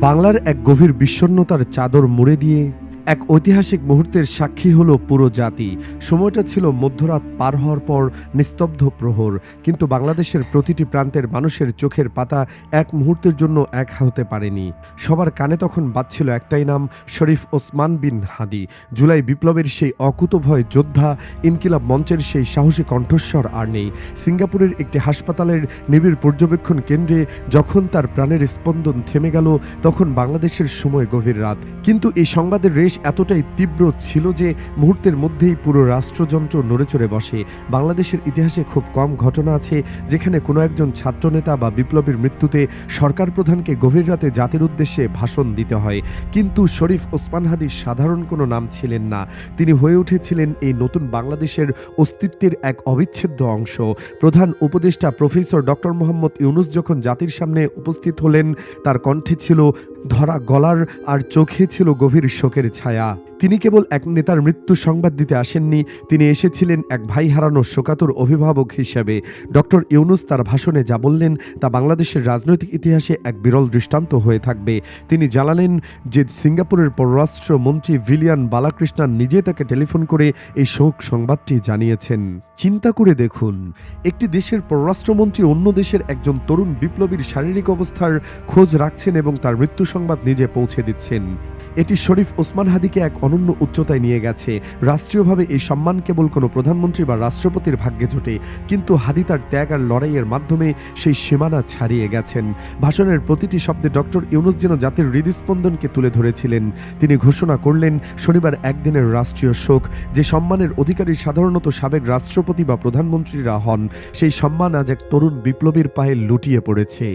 বাংলার এক গভীর বিষণ্নতার চাদর মুড়ে দিয়ে এক ঐতিহাসিক মুহূর্তের সাক্ষী হলো পুরো জাতি। সময়টা ছিল মধ্যরাত পার হওয়ার পর নিস্তব্ধ প্রহর। কিন্তু বাংলাদেশের প্রতিটি প্রান্তের মানুষের চোখের পাতা এক মুহূর্তের জন্য এক হতে পারেনি। সবার কানে তখন বাজছিল একটাই নাম, শরীফ ওসমান বিন হাদি। জুলাই বিপ্লবের সেই অকুতভয় যোদ্ধা, ইনকিলাব মঞ্চের সেই সাহসী কণ্ঠস্বর আর নেই। সিঙ্গাপুরের একটি হাসপাতালের নিবিড় পর্যবেক্ষণ কেন্দ্রে যখন তার প্রাণের স্পন্দন থেমে গেল, তখন বাংলাদেশের সময় গভীর রাত। কিন্তু এই সংবাদের রেশ এতটাই তীব্র ছিল যে মুহূর্তের মধ্যেই পুরো রাষ্ট্রযন্ত্র নড়েচড়ে বসে। বাংলাদেশের ইতিহাসে খুব কম ঘটনা আছে যেখানে কোনো একজন ছাত্রনেতা বা বিপ্লবীর মৃত্যুতে সরকার প্রধানকে গভীর রাতে জাতির উদ্দেশ্যে ভাষণ দিতে হয়। কিন্তু শরীফ ওসমান হাদি সাধারণ কোনো নাম ছিলেন না। তিনি হয়ে উঠেছিলেন এই নতুন বাংলাদেশের অস্তিত্বের এক অবিচ্ছেদ্য অংশ। প্রধান উপদেষ্টা প্রফেসর ডক্টর মোহাম্মদ ইউনুস যখন জাতির সামনে উপস্থিত হলেন, তার কণ্ঠে ছিল ধরা গলার আর চোখে ছিল গভীর শোকের ছায়া। তিনি কেবল এক নেতার মৃত্যু সংবাদ দিতে আসেননি, তিনি এসেছিলেন এক ভাই হারানোর শোকাতুর অভিভাবক হিসেবে। ডক্টর ইউনুস তার ভাষণে যা বললেন, তা বাংলাদেশের রাজনৈতিক ইতিহাসে এক বিরল দৃষ্টান্ত হয়ে থাকবে। তিনি জানালেন যে সিঙ্গাপুরের পররাষ্ট্রমন্ত্রী ভিলিয়ান বালাকৃষ্ণান নিজে তাকে টেলিফোন করে এই শোক সংবাদটি জানিয়েছেন। চিন্তা করে দেখুন, একটি দেশের পররাষ্ট্রমন্ত্রী অন্য দেশের একজন তরুণ বিপ্লবীর শারীরিক অবস্থার খোঁজ রাখছেন এবং তার মৃত্যু সংবাদ নিজে পৌঁছে দিচ্ছেন। এটি শরীফ ওসমান হাদিকে এক অনন্য উচ্চতায় নিয়ে গেছে। রাষ্ট্রীয়ভাবে এই সম্মান কেবল কোনো প্রধানমন্ত্রী বা রাষ্ট্রপতির ভাগ্যে জোটে, কিন্তু হাদি তার ত্যাগ আর লড়াইয়ের মাধ্যমে সেই সীমানা ছাড়িয়ে গেছেন। ভাষণের প্রতিটি শব্দে ডক্টর ইউনুস যেন জাতির হৃদস্পন্দনকে তুলে ধরেছিলেন। তিনি ঘোষণা করলেন, শনিবার একদিনের রাষ্ট্রীয় শোক, যে সম্মানের অধিকারী সাধারণত সাবেক রাষ্ট্রপতি বা প্রধানমন্ত্রীরা হন, সেই সম্মান আজ এক তরুণ বিপ্লবীর পায়ে লুটিয়ে পড়েছে।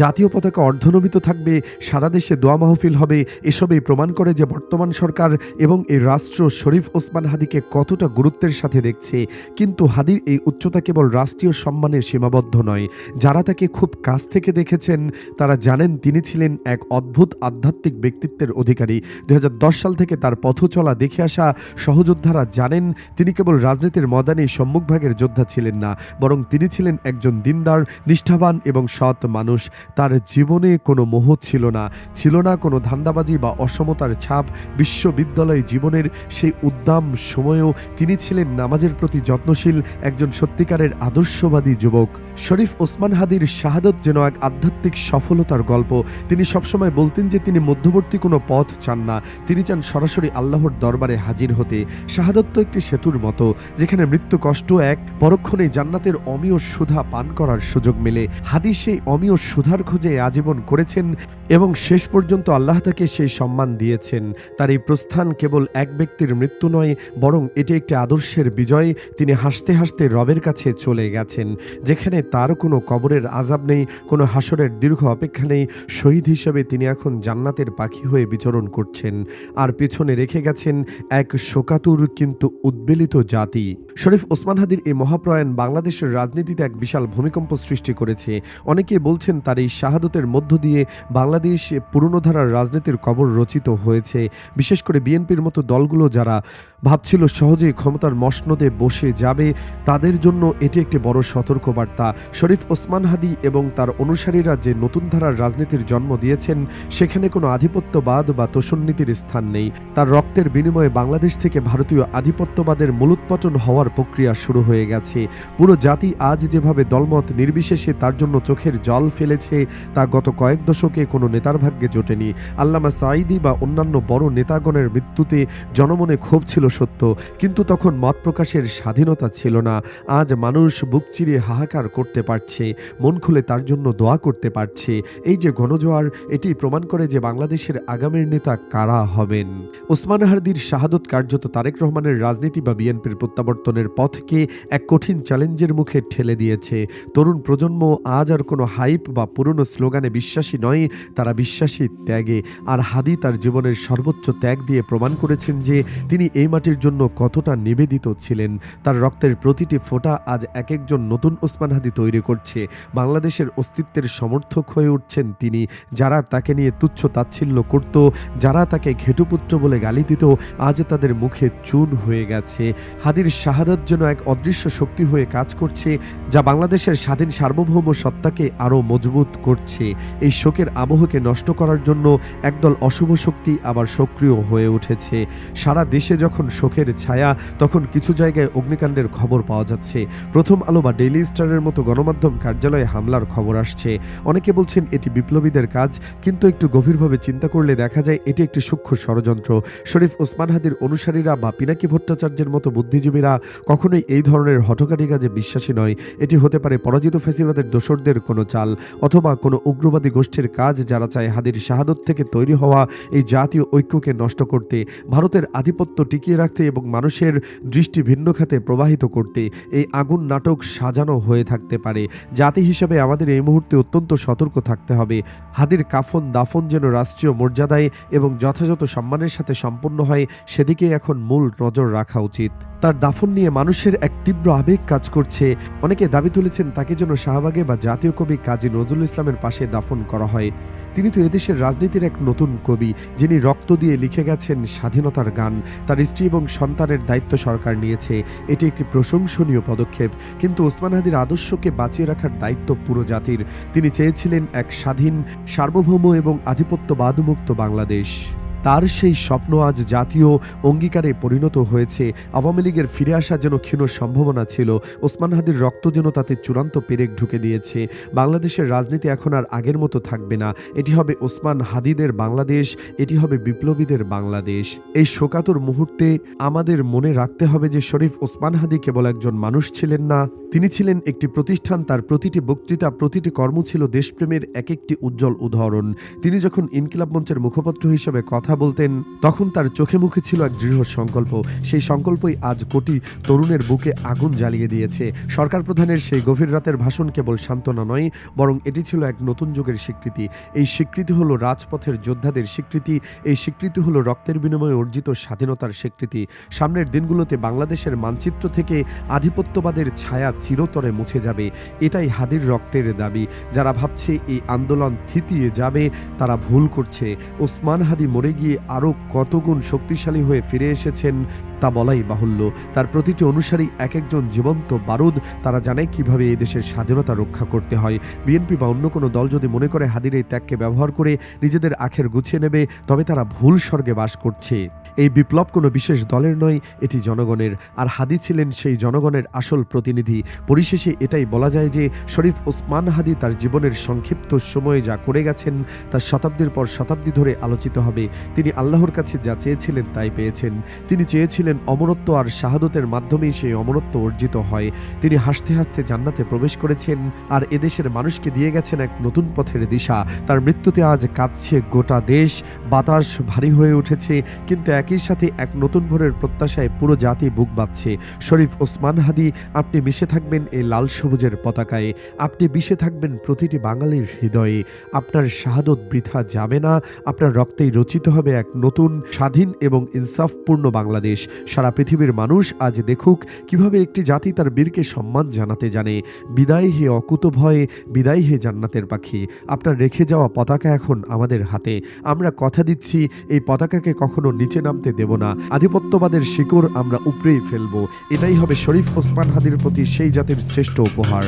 জাতীয় পতাকা অর্ধনমিত থাকবে, সারা দেশে দোয়া মাহফিল হবে, এসবেই প্রমাণ করে যে বর্তমান সরকার এবং এই রাষ্ট্র শরীফ ওসমান হাদিকে কতটা গুরুত্বের সাথে দেখছে। কিন্তু হাদির এই উচ্চতা কেবল রাষ্ট্রীয় সম্মানে সীমাবদ্ধ নয়, যারা তাকে খুব কাছ থেকে দেখেছেন, তারা জানেন তিনি ছিলেন এক অদ্ভুত আধ্যাত্মিক ব্যক্তিত্বের অধিকারী। দুই হাজার দশ সাল থেকে তার পথ চলা দেখে আসা সহযোদ্ধারা জানেন, তিনি কেবল রাজনীতির ময়দানে সম্মুখভাগের যোদ্ধা ছিলেন না, বরং তিনি ছিলেন একজন দিনদার, নিষ্ঠাবান এবং সৎ মানুষ। তার জীবনে কোনো মোহ ছিল না। ছিল না কোনো ধান্দাবাজি বা অসমতার ছাপ বিশ্ববিদ্যালয় জীবনের সেই উদ্দাম সময়েও তিনি ছিলেন নামাজের প্রতি যত্নশীল একজন সত্যিকারের আদর্শবাদী যুবক। শরীফ ওসমান হাদির শাহাদত যেন এক আধ্যাত্মিক সফলতার গল্প। তিনি সবসময় বলতেন যে তিনি মধ্যবর্তী কোনো পথ চান না। তিনি চান সরাসরি আল্লাহর দরবারে হাজির হতে। শাহাদত তো একটি সেতুর মতো, যেখানে মৃত্যু কষ্ট এক পরক্ষণে জান্নাতের অমীয় সুধা পান করার সুযোগ মেলে। হাদিস সেই অমীয় সুধার খোঁজে আজীবন করেছেন এবং শেষ পর্যন্ত আল্লাহ তাকে সেই সম্মান দিয়েছেন। তার এই প্রস্থান কেবল এক ব্যক্তির মৃত্যু নয়, বরং এটি একটি আদর্শের বিজয়। তিনি হাসতে হাসতে রবের কাছে চলে গেছেন, যেখানে তার কোনো কবরের আজাব নেই, কোনো হাসরের দীর্ঘ অপেক্ষা নেই। শহীদ হিসেবে তিনি এখন জান্নাতের পাখি হয়ে বিচরণ করছেন আর পিছনে রেখে গেছেন এক শোকাতুর কিন্তু উদ্বেলিত জাতি। শরীফ ওসমান হাদির এই মহাপ্রয়াণ বাংলাদেশের রাজনীতিতে এক বিশাল ভূমিকম্প সৃষ্টি করেছে। অনেকে বলছেন তার এই শাহাদতের মধ্য দিয়ে বাংলাদেশ পুরনো ধারার রাজনীতির কবর রচিত হয়েছে। বিশেষ করে বিএনপির মতো দলগুলো যারা ভাবছিল সহজেই ক্ষমতার মসনদে বসে যাবে, তাদের জন্য এটি একটি বড় সতর্কবার্তা। শরীফ ওসমান হাদি এবং তার অনুসারীরা যে নতুন ধারার রাজনীতির জন্ম দিয়েছেন, সেখানে কোনো আধিপত্যবাদ বা তোষণনীতির স্থান নেই। তার রক্তের বিনিময়ে বাংলাদেশ থেকে ভারতীয় আধিপত্যবাদের মূলোৎপতন হওয়ার প্রক্রিয়া শুরু হয়ে গেছে। পুরো জাতি আজ যেভাবে দলমত নির্বিশেষে তার জন্য চোখের জল ফেলেছে, তা গত কয়েক দশকে কোনো নেতার ভাগ্যে জোটেনি। আল্লামা সাঈদি বা অন্যান্য বড় নেতাগণের মৃত্যুতে জনমনে ক্ষোভ ছিল সত্য, কিন্তু তখন মত প্রকাশের স্বাধীনতা ছিল না। আজ মানুষ বুক চিরে হাহাকার করতে পারছে, মন খুলে তার জন্য দোয়া করতে পারছে। এই যে গণজোয়ার এটি প্রমাণ করে যে বাংলাদেশের আগামীর নেতা কারা হবেন। ওসমান হারদির শাহাদত কার্যত তারেক রহমানের রাজনীতি বা বিএনপির প্রত্যাবর্তনের পথকে এক কঠিন চ্যালেঞ্জের মুখে ঠেলে দিয়েছে। তরুণ প্রজন্ম আজ আর কোনো হাইপ বা পুরনো স্লোগানে বিশ্বাসী নয়, তারা বিশ্বাসী বিশ্বাসী ত্যাগে আর হাদি তার জীবনের সর্বোচ্চ ত্যাগ দিয়ে প্রমাণ করেছেন যে তিনি এই মাটির জন্য কতটা নিবেদিত ছিলেন। তার রক্তের প্রতিটি ফোঁটা আজ এক একজন নতুন ওসমান হাদি তৈরি করছে। বাংলাদেশের অস্তিত্বের সমর্থক হয়ে উঠছেন তিনি। যারা তাকে নিয়ে তুচ্ছ তাচ্ছিল্য করত, যারা তাকে ঘেটুপুত্র বলে গালি দিত, আজ তাদের মুখে চুন হয়ে গেছে। হাদির শাহাদাত যেন এক অদৃশ্য শক্তি হয়ে কাজ করছে, যা বাংলাদেশের স্বাধীন সার্বভৌম সত্তাকে আরও মজবুত করছে। এই শোকের আবহকে নষ্ট করার জন্য একদল অশুভ শক্তি আবার সক্রিয় হয়ে উঠেছে। সারা দেশে যখন শোকের ছায়া, তখন কিছু জায়গায় অগ্নিকাণ্ডের খবর পাওয়া যাচ্ছে। প্রথম আলো বা ডেইলি স্টারের মতো গণমাধ্যম কার্যালয়ে হামলার খবর আসছে। অনেকে বলছেন এটি বিপ্লবীদের কাজ, কিন্তু একটু গভীরভাবে চিন্তা করলে দেখা যায় এটি একটি সূক্ষ্ম ষড়যন্ত্র। শরীফ ওসমান হাদির অনুসারীরা বা পিনাকি ভট্টাচার্যের মতো বুদ্ধিজীবীরা কখনোই এই ধরনের হঠকারী কাজে বিশ্বাসী নয়। এটি হতে পারে পরাজিত ফেসিবাদের দোসরদের কোনো চাল, অথবা কোনো উগ্রবাদী গোষ্ঠীর কাজ যারা চায় হাদির শাহাদত থেকে তৈরি হওয়া এই জাতীয় ঐক্যকে নষ্ট করতে, ভারতের আধিপত্য টিকিয়ে রাখতে এবং মানুষের দৃষ্টি ভিন্ন খাতে প্রবাহিত করতে এই আগুন নাটক সাজানো হয়ে থাকতে পারে। জাতি হিসেবে আমাদের এই মুহূর্তে অত্যন্ত সতর্ক থাকতে হবে। হাদির কাফন দাফন যেন রাষ্ট্রীয় মর্যাদায় এবং যথাযথ সম্মানের সাথে সম্পন্ন হয়, সেদিকে এখন মূল নজর রাখা উচিত। তার দাফন নিয়ে মানুষের এক তীব্র আবেগ কাজ করছে। অনেকে দাবি তুলেছেন তাকে যেন শাহবাগে বা জাতীয় কবি কাজী নজরুল ইসলামের পাশে দাফন করা হয়। তিনি তো এদেশের রাজনীতির এক নতুন কবি, যিনি রক্ত দিয়ে লিখে গেছেন স্বাধীনতার গান, তার স্ত্রী এবং সন্তানের দায়িত্ব সরকার নিয়েছে। এটি একটি প্রশংসনীয় পদক্ষেপ, কিন্তু ওসমান হাদির আদর্শকে বাঁচিয়ে রাখার দায়িত্ব পুরো জাতির। তিনি চেয়েছিলেন এক স্বাধীন, সার্বভৌম এবং আধিপত্যবাদমুক্ত বাংলাদেশ। তার সেই স্বপ্ন আজ জাতীয় অঙ্গীকারে পরিণত হয়েছে। আওয়ামী লীগের ফিরে আসা যেন ক্ষীণ সম্ভাবনা ছিল, ওসমান হাদির রক্ত যেন তাতে চূড়ান্ত পেরেক ঢুকে দিয়েছে। বাংলাদেশের রাজনীতি এখন আর আগের মতো থাকবে না। এটি হবে ওসমান হাদিদের বাংলাদেশ, এটি হবে বিপ্লবীদের বাংলাদেশ। এই শোকাতুর মুহূর্তে আমাদের মনে রাখতে হবে যে শরীফ ওসমান হাদি কেবল একজন মানুষ ছিলেন না, তিনি ছিলেন একটি প্রতিষ্ঠান, তার প্রতিটি বক্তৃতা, প্রতিটি কর্ম ছিল দেশপ্রেমের এক একটি উজ্জ্বল উদাহরণ। তিনি যখন ইনকিলাব মঞ্চের মুখপত্র হিসেবে কথা বলতেন, তখন তার চোখে মুখে ছিল এক দৃঢ় সংকল্প। সেই সংকল্পই আজ কোটি তরুণের বুকে আগুন জ্বালিয়ে দিয়েছে। সরকার প্রধানের সেই গভীর রাতের ভাষণ কেবল সান্ত্বনা নয়, বরং এটি ছিল এক নতুন যুগের স্বীকৃতি। এই স্বীকৃতি হলো রাজপথের যোদ্ধাদের স্বীকৃতি, এই স্বীকৃতি হলো রক্তের বিনিময়ে অর্জিত স্বাধীনতার স্বীকৃতি। সামনের দিনগুলোতে বাংলাদেশের মানচিত্র থেকে আধিপত্যবাদের ছায়া চিরতরে মুছে যাবে। এটাই হাদির রক্তের দাবি। যারা ভাবছে এই আন্দোলন থিতিয়ে যাবে, তারা ভুল করছে। ওসমান হাদি মরে গিয়ে আরও কতগুণ শক্তিশালী হয়ে ফিরে এসেছেন তা বলাই বাহুল্য। তার প্রতিটি অনুসারী এক একজন জীবন্ত বারুদ। তারা জানে কীভাবে এই দেশের স্বাধীনতা রক্ষা করতে হয়। বিএনপি বা অন্য কোনো দল যদি মনে করে হাদির এই ত্যাগকে ব্যবহার করে নিজেদের আখের গুছিয়ে নেবে, তবে তারা ভুল স্বর্গে বাস করছে। এই বিপ্লব কোনো বিশেষ দলের নয়, এটি জনগণের। আর হাদি ছিলেন সেই জনগণের আসল প্রতিনিধি। পরিশেষে এটাই বলা যায় যে, শরীফ ওসমান হাদি তার জীবনের সংক্ষিপ্ত সময়ে যা করে গেছেন, তা শতাব্দীর পর শতাব্দী ধরে আলোচিত হবে। তিনি আল্লাহর কাছে যা চেয়েছিলেন তাই পেয়েছেন। তিনি চেয়েছিলেন অমরত্ব আর শাহাদতের মাধ্যমেই সেই অমরত্ব অর্জিত হয়। তিনি হাসতে হাসতে জান্নাতে প্রবেশ করেছেন, আর এদেশের মানুষকে দিয়ে গেছেন এক নতুন পথের দিশা। তার মৃত্যুতে আজ কাঁদছে গোটা দেশ। বাতাস ভারী হয়ে উঠেছে, কিন্তু একই সাথে এক নতুন ভোরের প্রত্যাশায় পুরো জাতি বুক বাঁধছে। শরীফ ওসমান হাদি, আপনি মিশে থাকবেন এই লাল সবুজের পতাকায়। আপনি মিশে থাকবেন প্রতিটি বাঙালির হৃদয়ে। আপনার শাহাদত বৃথা যাবে না। আপনার রক্তেই রচিত হবে এক নতুন, স্বাধীন এবং ইনসাফপূর্ণ বাংলাদেশ। সারা পৃথিবীর মানুষ আজ দেখুক কীভাবে একটি জাতি তার বীরকে সম্মান জানাতে জানে। বিদায় হে অকুত ভয়ে, বিদায় হে জান্নাতের পাখি। আপনার রেখে যাওয়া পতাকা এখন আমাদের হাতে। আমরা কথা দিচ্ছি, এই পতাকাকে কখনো নিচে নামতে দেব না। আধিপত্যবাদের শিকড় আমরা উপরেই ফেলব। এটাই হবে শরীফ ওসমান হাদির প্রতি সেই জাতির শ্রেষ্ঠ উপহার।